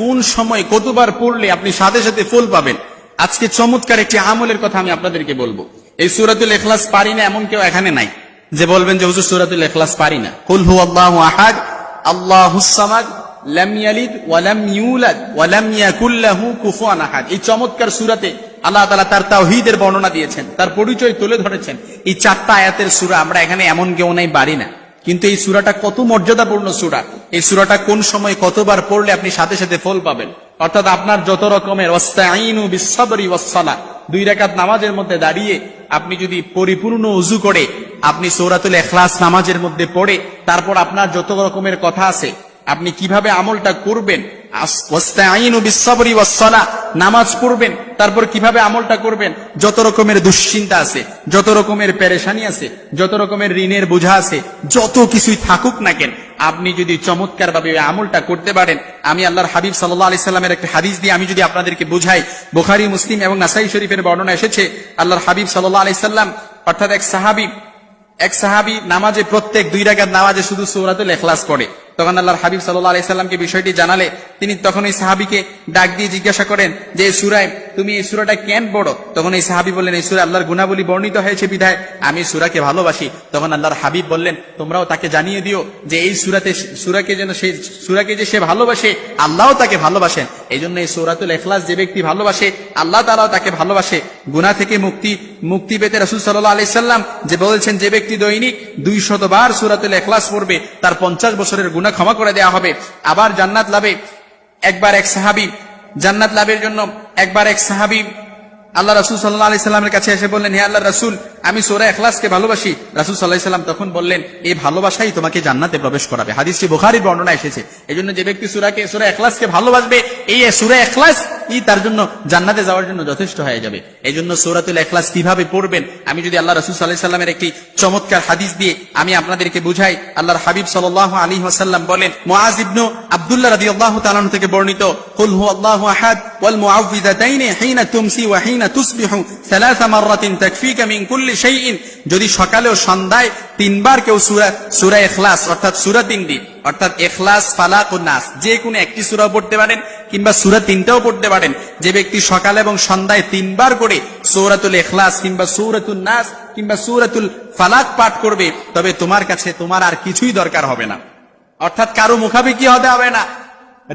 কোন সময় কতবার পড়লে আপনি সাথে সাথে ফুল পাবেন? আজকে চমৎকার একটি আমলের কথা আমি আপনাদেরকে বলব। এই সূরাতুল ইখলাস পারি না এমন কেউ এখানে নাই যে বলবেন যে, হুজুর, সূরাতুল ইখলাস পারি না। কুল হু আল্লাহু আহাদ এই চমৎকার সূরাতে আল্লাহ তার তাওহীদের বর্ণনা দিয়েছেন, তার পরিচয় তুলে ধরেছেন। এই চারটা আয়াতের সূরা আমরা এখানে এমন কেউ নাই পারি না। কিন্তু এই সুরাটা কত মর্যাদাপূর্ণ সুরা? এই সুরাটা কোন সময় কতবার পড়লে আপনি সাথে সাথে ফল পাবেন? অর্থাৎ আপনার যত রকমের ওয়াসসালা দুই রেখাত নামাজের মধ্যে দাঁড়িয়ে আপনি যদি পরিপূর্ণ উজু করে আপনি সৌরাতুল এখলাস নামাজের মধ্যে পড়ে, তারপর আপনার যত রকমের কথা আছে, আপনি কীভাবে আমলটা করবেন নামাজ পড়বেন, তারপর কীভাবে আমলটা করবেন? যত রকমের দুশ্চিন্তা আছে, যত রকমের পেরেশানি আছে, যত রকমের ঋণের বোঝা আছে, যত কিছুই থাকুক না কেন, আপনি যদি চমৎকার ভাবে আমলটা করতে পারেন, আমি আল্লাহর হাবিব সাল্লাহ আলি সাল্লামের একটা হাদিস দিয়ে আমি যদি আপনাদেরকে বুঝাই, বোখারি, মুসলিম এবং নাসাই শরীফের বর্ণনা এসেছে, আল্লাহর হাবিব সাল্লাহ আলি সাল্লাম, অর্থাৎ এক সাহাবি এক সাহাবি নামাজে প্রত্যেক দুই রাকাত নামাজে শুধু সৌরাতুল এখলাস পড়ে। তখন আল্লাহর হাবিব সাল্লাহ আলাইসাল্লামকে বিষয়টি জানালে, তিনি তখন এই সাহাবিকে ডাক দিয়ে জিজ্ঞাসা করেন যে, এই সুরায়, তুমি এই সুরাটা কেন পড়ো? তখন এই সাহাবি বললেন, এই সুরা আল্লাহর গুণাবলী বর্ণিত হয়েছে বিধায়, আমি সুরাকে ভালোবাসি। তখন আল্লাহর হাবিব বললেন, তোমরাও তাকে জানিয়ে দিও যে, এই সুরাতে সুরাকে যেন সেই সুরাকে যে সে ভালোবাসে, আল্লাহও তাকে ভালোবাসেন। এই জন্য এই সৌরাতুল এখলাস যে ব্যক্তি ভালোবাসে, আল্লাহ তালাও তাকে ভালোবাসে। গুণা থেকে মুক্তি মুক্তি পেতে রসুল সাল্লাহ আলাইসাল্লাম যে বলেছেন, যে ব্যক্তি দৈনিক দুই শতবার সুরাতুল এখলাস পড়বে, তার পঞ্চাশ বছরের গুণা ক্ষমা করে দেয়া হবে। আবার জান্নাত লাভে একবার এক সাহাবি, জান্নাত লাভের জন্য একবার এক সাহাবি আল্লাহ রাসুল সাল্লাহ আলি সাল্লামের কাছে এসে বললেন, হে আল্লাহ রাসুল আমি সোরা এখলাসকে ভালোবাসি। রাসুল সাল্লাহ সাল্লাম তখন বললেন, এই ভালোবাসাই তোমাকে জান্নাতে প্রবেশ করাবে। হাদিসটি বুখারির বর্ণনা এসেছে। এই জন্য যে ব্যক্তি সুরাকে, সুরা এখলাসকে ভালোবাসবে, এই সুরা এখলাস ই তার জন্য জান্নাতে যাওয়ার জন্য যথেষ্ট হয়ে যাবে। এই জন্য সৌরাতুল এখলাস কীভাবে পড়বেন, আমি যদি আল্লাহ রসুল সাল্লাহ সাল্লামের একটি চমৎকার হাদিস দিয়ে আমি আপনাদেরকে বুঝাই, আল্লাহর হাবিব সাল্লাহ আলী ওয়াসাল্লাম বলেন, মুআজ ইবনু আব্দুল্লাহ আল্লাহ তাআলা থেকে বর্ণিত, কুল হু আল্লাহু আহাদ ওয়াল মুআউযিযাতাইনি হিনা তুমসি ওয়া হিনা তুসবিহু। যদি সকালে ও সন্ধ্যায় তিনবার কেউ সুরা সুরা এখলাস অর্থাৎ সুরা তিনটি, অর্থাৎ এখলাস ফালাক ও নাস, যে কোনো একটি সুরা পড়তে পারেন কিংবা সুরা তিনটাও পড়তে পারেন। যে ব্যক্তি সকালে এবং সন্ধ্যায় তিনবার করে সৌরাতুল এখলাস কিংবা সৌরাতুল নাস কিংবা সৌরাতুল ফালাক পাঠ করবে, তবে তোমার কাছে তোমার আর কিছুই দরকার হবে না। অর্থাৎ কারও মুখাপেক্ষি হতে হবে না।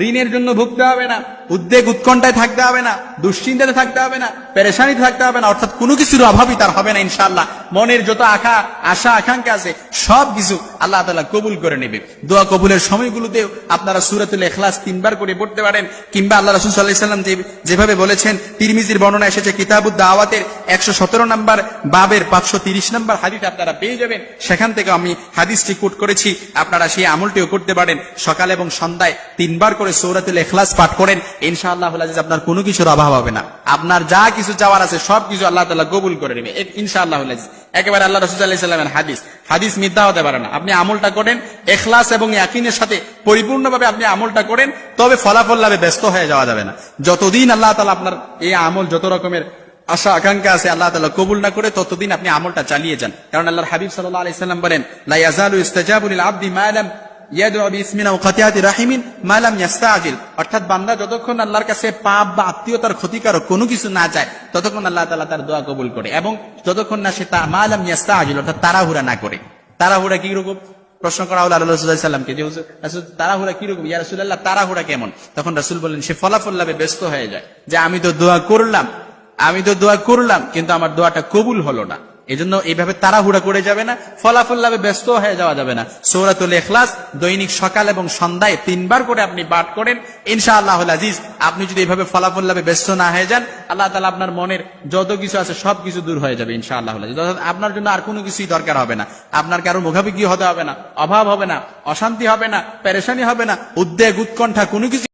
ঋণের জন্য ভুগতে হবে না। উদ্বেগ উৎকণ্ঠায় থাকতে হবে না। দুশ্চিন্তাতে থাকতে হবে না। পেরেশানিতে থাকতে হবে না। অর্থাৎ কোনো কিছুর অভাবই তার হবে না, ইনশাআল্লাহ। মনের যত আশা আশা, আকাঙ্ক্ষা আছে, সব কিছু আল্লাহ তালা কবুল করে নেবে। দোয়া কবুলের সময়গুলোতেও আপনারা সুরাতুল এখলাস তিনবার করে পড়তে পারেন, কিংবা আল্লাহ রসুল সাল্লাহ সাল্লাম যে যেভাবে বলেছেন, তিরমিজির বর্ণনা এসেছে, কিতাবুদ দাওয়াতের একশো সতেরো নম্বর বাবের পাঁচশো তিরিশ নম্বর হাদিস আপনারা পেয়ে যাবেন। সেখান থেকে আমি হাদিসটি কোট করেছি, আপনারা সেই আমলটিও করতে পারেন। সকাল এবং সন্ধ্যায় তিনবার করে সৌরাতুল এখলাস পাঠ করেন ইনশাআল্লাহ আজিজ আপনার কোনো কিছুর অভাব হবে না। আপনার যা কিছু চাওয়ার আছে, সব কিছু আল্লাহ তালা কবুল করে নেবে। ইনশাআল্লাহ আজিজ। একেবারে আল্লাহ রসুল আল্লাহ সাল্লামের হাদিস। হাদিস মিথ্যা হতে পারে না। আপনি আমলটা করেন, এখলাস এবং ইয়াকিনের সাথে পরিপূর্ণভাবে আপনি আমলটা করেন, তবে ফলাফল লাভে ব্যস্ত হয়ে যাওয়া যাবে না। যতদিন আল্লাহ তালা আপনার এই আমল, যত রকমের আশা, আকাঙ্ক্ষা আছে, আল্লাহ তালা কবুল না করে ততদিন আপনি আমলটা চালিয়ে যান। কারণ আল্লাহর হাবিব সাল্লাহ আলাইসাল্লাম বলেন লাইয়াজালু ইস্তাজাবুল আব্দি মায়ালাম ক্ষতিকারক কোনো কিছু না করে এবং না করে। প্রশ্ন করা যে কীরকম ইয়া রাসূলুল্লাহ, তাড়াহুড়া কেমন? তখন রাসুল বললেন, সে ফলাফল লাভে ব্যস্ত হয়ে যায়। যে আমি তো দোয়া করলাম, আমি তো দোয়া করলাম, কিন্তু আমার দোয়াটা কবুল হলো না। এজন্য এইভাবে তাড়াহুড়া করে যাবে না, ফলাফল লাভে ব্যস্ত হয়ে যাওয়া যাবে না। সৌরাতুল এখলাস দৈনিক সকাল এবং সন্ধ্যায় তিনবার করে আপনি পাঠ করেন। ইনশা আল্লাহ আজিজ, আপনি যদি এইভাবে ফলাফল লাভে ব্যস্ত না হয়ে যান, আল্লাহ তালা আপনার মনের যত কিছু আছে সব কিছু দূর হয়ে যাবে ইনশা আল্লাহ অর্থাৎ আপনার জন্য আর কোনো কিছুই দরকার হবে না। আপনার কারও মুখাপেক্ষি হতে হবে না, অভাব হবে না, অশান্তি হবে না, পেরেশানি হবে না, উদ্বেগ, উৎকণ্ঠা কোনো কিছু